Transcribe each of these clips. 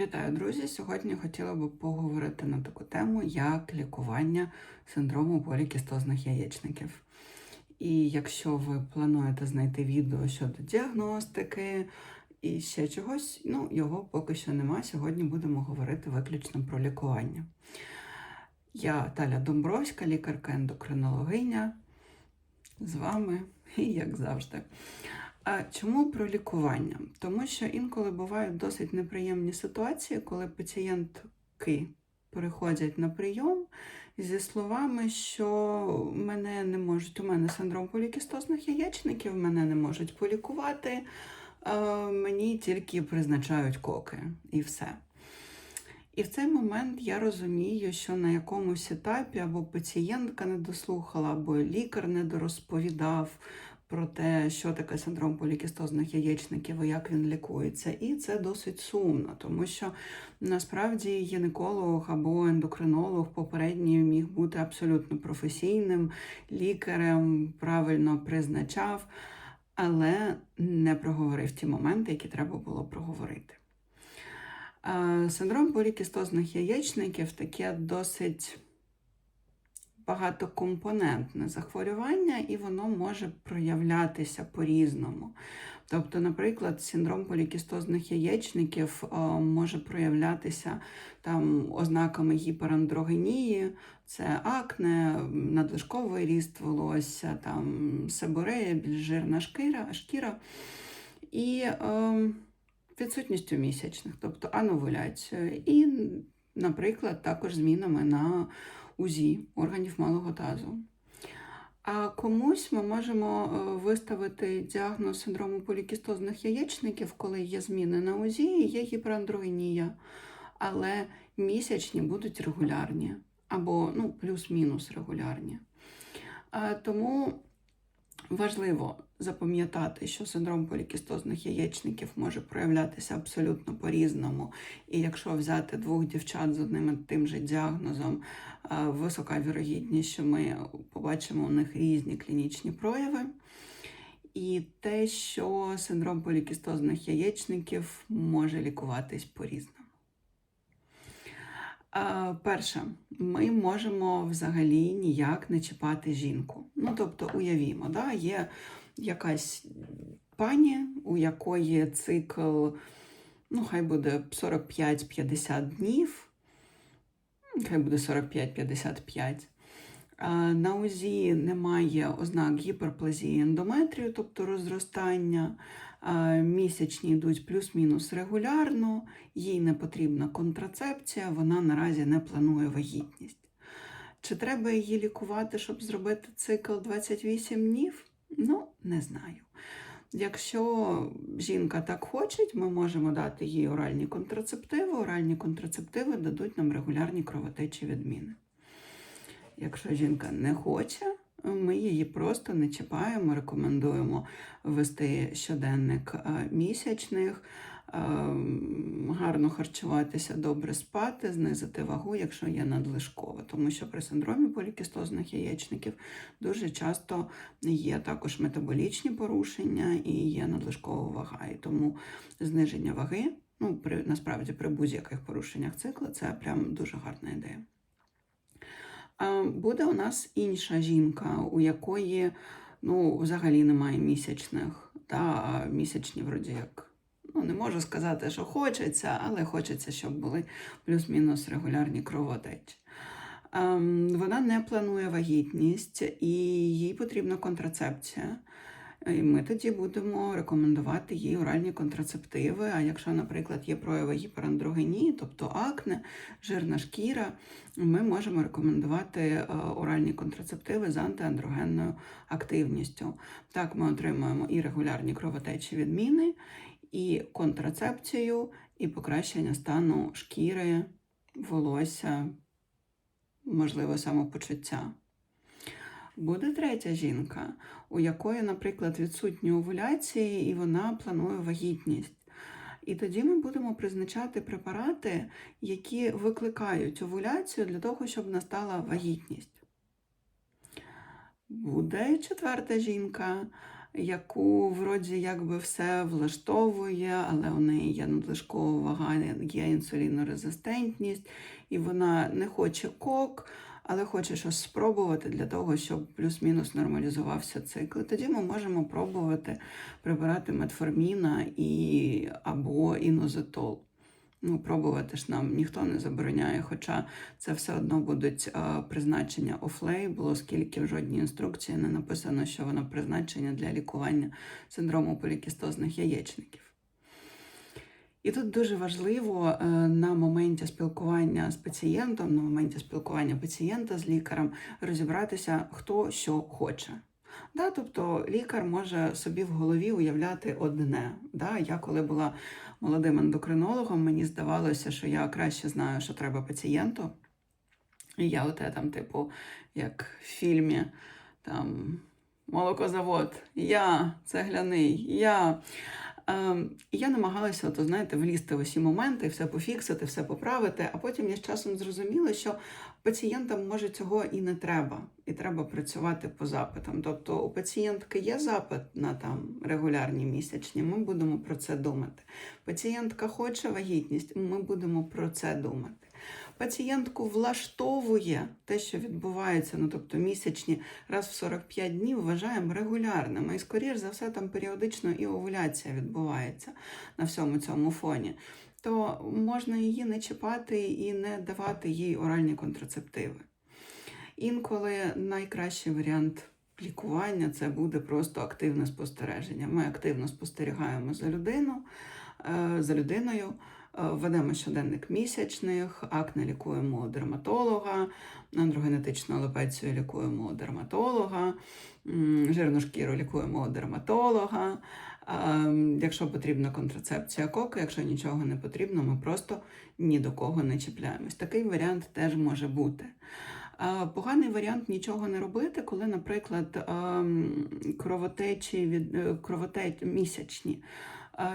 Вітаю, друзі! Сьогодні хотіла би поговорити на таку тему, як лікування синдрому полікістозних яєчників. І якщо ви плануєте знайти відео щодо діагностики і ще чогось, ну його поки що нема. Сьогодні будемо говорити виключно про лікування. Я Таля Домбровська, лікарка-ендокринологиня. З вами, і як завжди. Чому про лікування? Тому що інколи бувають досить неприємні ситуації, коли пацієнтки приходять на прийом зі словами, що мене не можуть, у мене синдром полікістозних яєчників, мене не можуть полікувати, мені тільки призначають коки і все. І в цей момент я розумію, що на якомусь етапі або пацієнтка не дослухала, або лікар не дорозповідав про те, що таке синдром полікістозних яєчників і як він лікується. І це досить сумно, тому що насправді гінеколог або ендокринолог попередній міг бути абсолютно професійним лікарем, правильно призначав, але не проговорив ті моменти, які треба було проговорити. Е, Синдром полікістозних яєчників таке досить багатокомпонентне захворювання, і воно може проявлятися по-різному. Тобто, наприклад, синдром полікістозних яєчників е, може проявлятися там ознаками гіперандрогенії, це акне, надлишковий ріст волосся, там себорея, більш жирна шкіра, шкіра і е, відсутністю місячних, тобто ановуляцією. І, наприклад, також змінами на УЗІ органів малого тазу. А комусь ми можемо е, виставити діагноз синдрому полікістозних яєчників, коли є зміни на УЗІ і є гіперандроїнія, але місячні будуть регулярні або ну, плюс-мінус регулярні. Тому важливо запам'ятати, що синдром полікістозних яєчників може проявлятися абсолютно по-різному. І якщо взяти двох дівчат з одним і тим же діагнозом, е, висока вірогідність, що ми побачимо у них різні клінічні прояви. І те, що синдром полікістозних яєчників може лікуватись по-різному. Е, Перше, ми можемо взагалі ніяк не чіпати жінку. Ну, тобто, уявімо, да, є якась пані, у якої цикл, ну, хай буде 45-50 днів, хай буде 45-55. На УЗІ немає ознак гіперплазії ендометрію, тобто розростання. Місячні йдуть плюс-мінус регулярно, їй не потрібна контрацепція, вона наразі не планує вагітність. Чи треба її лікувати, щоб зробити цикл 28 днів? Ну, не знаю. Якщо жінка так хоче, ми можемо дати їй оральні контрацептиви. Оральні контрацептиви дадуть нам регулярні кровотечі відміни. Якщо жінка не хоче, ми її просто не чіпаємо, рекомендуємо вести щоденник е, місячних, е, гарно харчуватися, добре спати, знизити вагу, якщо є надлишкове. Тому що при синдромі полікістозних яєчників дуже часто є також метаболічні порушення і є надлишкова вага. І тому зниження ваги, ну, при, насправді при будь-яких порушеннях цикла, це прям дуже гарна ідея. Буде у нас інша жінка, у якої ну, взагалі немає місячних, та місячні вроді як. Ну, не можу сказати, що хочеться, але хочеться, щоб були плюс-мінус регулярні кровотечі. Вона не планує вагітність і їй потрібна контрацепція. І ми тоді будемо рекомендувати їй оральні контрацептиви. А якщо, наприклад, є прояви гіперандрогенії, тобто акне, жирна шкіра, ми можемо рекомендувати е, оральні контрацептиви з антиандрогенною активністю. Так, ми отримуємо і регулярні кровотечі відміни, і контрацепцію, і покращення стану шкіри, волосся, можливо, самопочуття. Буде третя жінка, у якої, наприклад, відсутні овуляції, і вона планує вагітність. І тоді ми будемо призначати препарати, які викликають овуляцію для того, щоб настала вагітність. Буде четверта жінка, яку вроді якби все влаштовує, але у неї є надлишкова вага, є інсулінорезистентність, і вона не хоче кок, але хоче щось спробувати для того, щоб плюс-мінус нормалізувався цикл. Тоді ми можемо пробувати прибирати метформіна і або інозетол. Ну, пробувати ж нам ніхто не забороняє, хоча це все одно будуть е, призначення офлейбл, оскільки в жодній інструкції не написано, що воно призначення для лікування синдрому полікістозних яєчників. І тут дуже важливо е, на моменті спілкування з пацієнтом, на моменті спілкування пацієнта з лікарем розібратися, хто що хоче. Да, тобто лікар може собі в голові уявляти одне. Да? Я коли була молодим ендокринологом, мені здавалося, що я краще знаю, що треба пацієнту. І я оте там, типу, як в фільмі там молокозавод, я цегляний, я. Ем, я намагалася, то знаєте, влізти в усі моменти, все пофіксити, все поправити. А потім я з часом зрозуміла, що пацієнтам може цього і не треба, і треба працювати по запитам. Тобто у пацієнтки є запит на там регулярні місячні, ми будемо про це думати. Пацієнтка хоче вагітність, ми будемо про це думати. Пацієнтку влаштовує те, що відбувається, ну тобто місячні раз в 45 днів вважаємо регулярними. І, скоріш за все, там періодично і овуляція відбувається на всьому цьому фоні. То можна її не чіпати і не давати їй оральні контрацептиви. Інколи найкращий варіант лікування це буде просто активне спостереження. Ми активно спостерігаємо за людину, е, за людиною. Е, Ведемо щоденник місячних, акне лікуємо у дерматолога, андрогенетичну алопецію лікуємо у дерматолога, жирну шкіру лікуємо у дерматолога. Е, Якщо потрібна контрацепція коки, якщо нічого не потрібно, ми просто ні до кого не чіпляємось. Такий варіант теж може бути. Е, Поганий варіант нічого не робити, коли, наприклад, ем, кровотечі від е, кровотеч місячні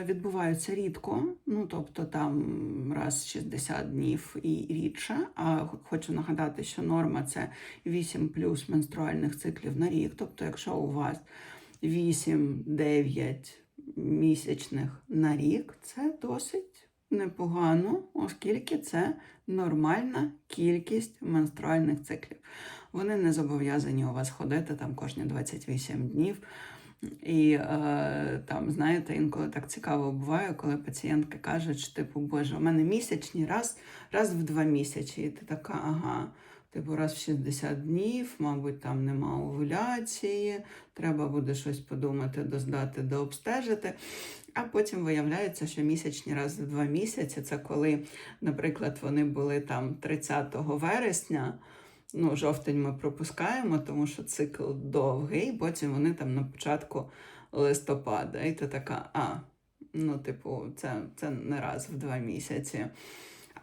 відбуваються рідко, ну тобто там раз в 60 днів і рідше. А хочу нагадати, що норма це 8 плюс менструальних циклів на рік. Тобто, якщо у вас 8-9 місячних на рік, це досить непогано, оскільки це нормальна кількість менструальних циклів. Вони не зобов'язані у вас ходити там кожні 28 днів. І е, там, знаєте, інколи так цікаво буває, коли пацієнтки кажуть, що типу, Боже, у мене місячні раз, раз в два місяці. І ти така, ага. Типу, раз в 60 днів, мабуть, там нема овуляції, треба буде щось подумати, доздати, дообстежити. А потім виявляється, що місячні раз в два місяці це коли, наприклад, вони були там 30 вересня. Ну, жовтень ми пропускаємо, тому що цикл довгий, потім вони там на початку листопада. І ти така, а, ну, типу, це, це не раз в два місяці.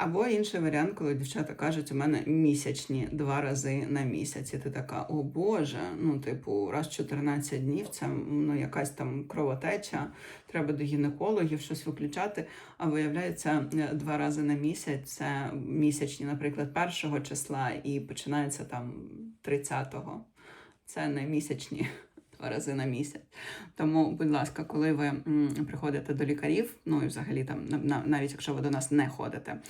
Або інший варіант, коли дівчата кажуть, у мене місячні два рази на місяць. І ти така, о Боже, ну, типу, раз в 14 днів це ну, якась там кровотеча, треба до гінекологів щось виключати. А виявляється, е, два рази на місяць це місячні, наприклад, першого числа і починається там 30-го. Це не місячні два рази на місяць. Тому, будь ласка, коли ви приходите до лікарів, ну і взагалі там на- на- навіть якщо ви до нас не ходите,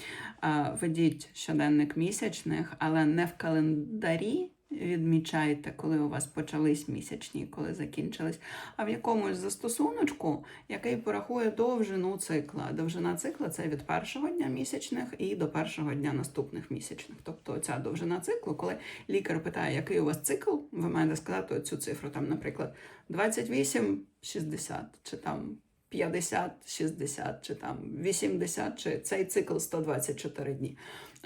ведіть щоденник місячних, але не в календарі. Відмічайте, коли у вас почались місячні, коли закінчились, а в якомусь застосуночку, який порахує довжину цикла. Довжина цикла це від першого дня місячних і до першого дня наступних місячних. Тобто ця довжина циклу, коли лікар питає, який у вас цикл, ви маєте сказати цю цифру, там, наприклад, 28-60, чи там 50-60, чи там 80, чи цей цикл 124 дні.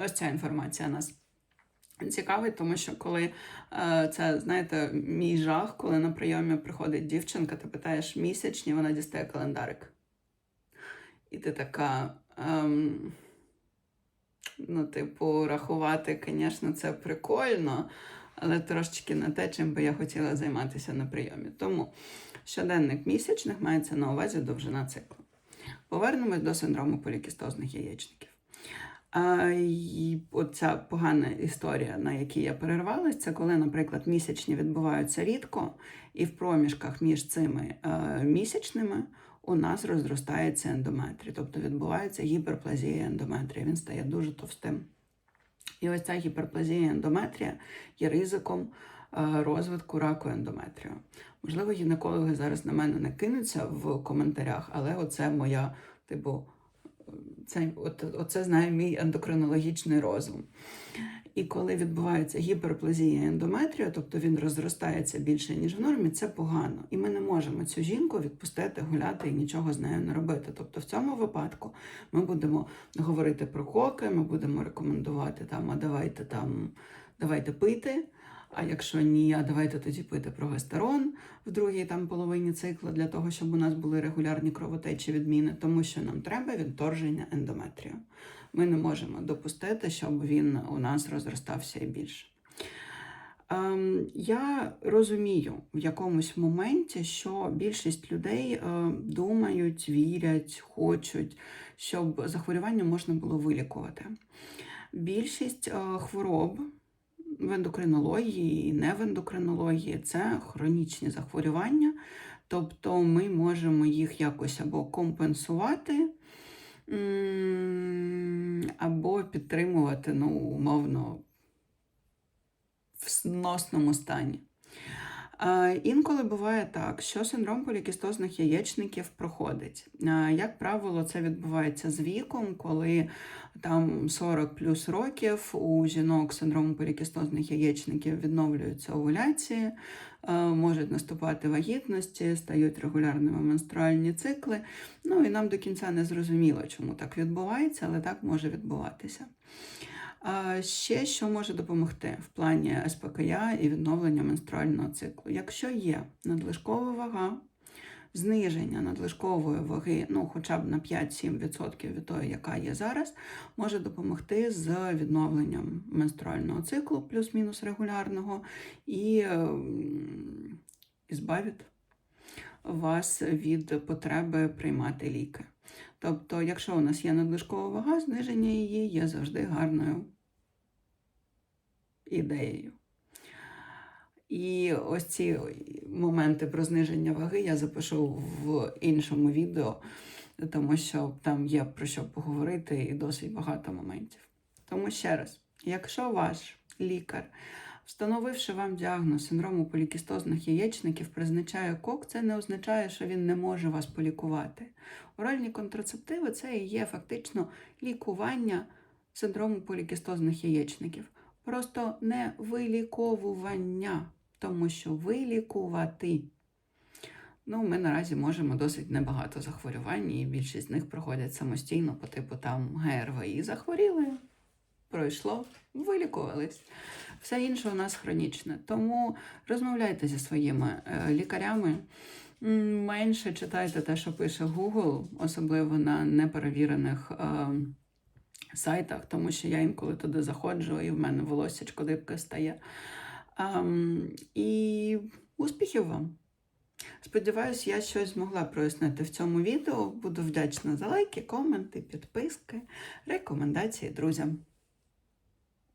Ось ця інформація нас. Цікавить, тому що коли е, це, знаєте, мій жах, коли на прийомі приходить дівчинка, ти питаєш місячні, вона дістає календарик. І ти така. Ем, ну, типу, рахувати, звісно, це прикольно, але трошечки не те, чим би я хотіла займатися на прийомі. Тому щоденник місячних мається на увазі довжина циклу. Повернемось до синдрому полікістозних яєчників. А, і оця погана історія, на якій я перервалась, це коли, наприклад, місячні відбуваються рідко, І в проміжках між цими е, місячними у нас розростається ендометрій, тобто відбувається гіперплазія ендометрія. Він стає дуже товстим. І ось ця гіперплазія ендометрія є ризиком е, розвитку раку ендометрію. Можливо, гінекологи зараз на мене не кинуться в коментарях, але оце моя, типу, це, от, оце знає мій ендокринологічний розум. І коли відбувається гіперплазія ендометрію, тобто він розростається більше, ніж в нормі, це погано. І ми не можемо цю жінку відпустити гуляти і нічого з нею не робити. Тобто в цьому випадку ми будемо говорити про коки, ми будемо рекомендувати там, а давайте там, давайте пити. А якщо ні, а давайте тоді пити прогестерон в другій там половині цикла для того, щоб у нас були регулярні кровотечі відміни, тому що нам треба відторження ендометрію. Ми не можемо допустити, щоб він у нас розростався і більше. Ем, я розумію в якомусь моменті, що більшість людей е, думають, вірять, хочуть, щоб захворювання можна було вилікувати. Більшість е, хвороб в ендокринології і не в ендокринології це хронічні захворювання, тобто ми можемо їх якось або компенсувати, або підтримувати, ну, умовно, в сносному стані. Інколи буває так, що синдром полікістозних яєчників проходить. Як правило, це відбувається з віком, коли там 40 плюс років у жінок з синдромом полікістозних яєчників відновлюються овуляції, можуть наступати вагітності, стають регулярними менструальні цикли. Ну і нам до кінця не зрозуміло, чому так відбувається, але так може відбуватися. Ще що може допомогти в плані СПКЯ і відновлення менструального циклу? Якщо є надлишкова вага, зниження надлишкової ваги, ну хоча б на 5-7% від тої, яка є зараз, може допомогти з відновленням менструального циклу, плюс-мінус регулярного, і ем, ізбавить вас від потреби приймати ліки. Тобто, якщо у нас є надлишкова вага, зниження її є завжди гарною ідеєю. І ось ці моменти про зниження ваги я запишу в іншому відео, тому що там є про що поговорити і досить багато моментів. Тому ще раз, якщо ваш лікар, встановивши вам діагноз синдрому полікістозних яєчників, призначає кок, це не означає, що він не може вас полікувати. Оральні контрацептиви це і є фактично лікування синдрому полікістозних яєчників. Просто не виліковування, тому що вилікувати. Ну, ми наразі можемо досить небагато захворювань, і більшість з них проходять самостійно по типу там ГРВІ. Захворіли, пройшло, вилікувались. Все інше у нас хронічне. Тому розмовляйте зі своїми е, лікарями. Менше читайте те, що пише Google, особливо на неперевірених е, сайтах, тому що я інколи туди заходжу, і в мене волоссячко дибке стає. Ем, і успіхів вам! Сподіваюсь, я щось змогла прояснити в цьому відео. Буду вдячна за лайки, коменти, підписки, рекомендації друзям.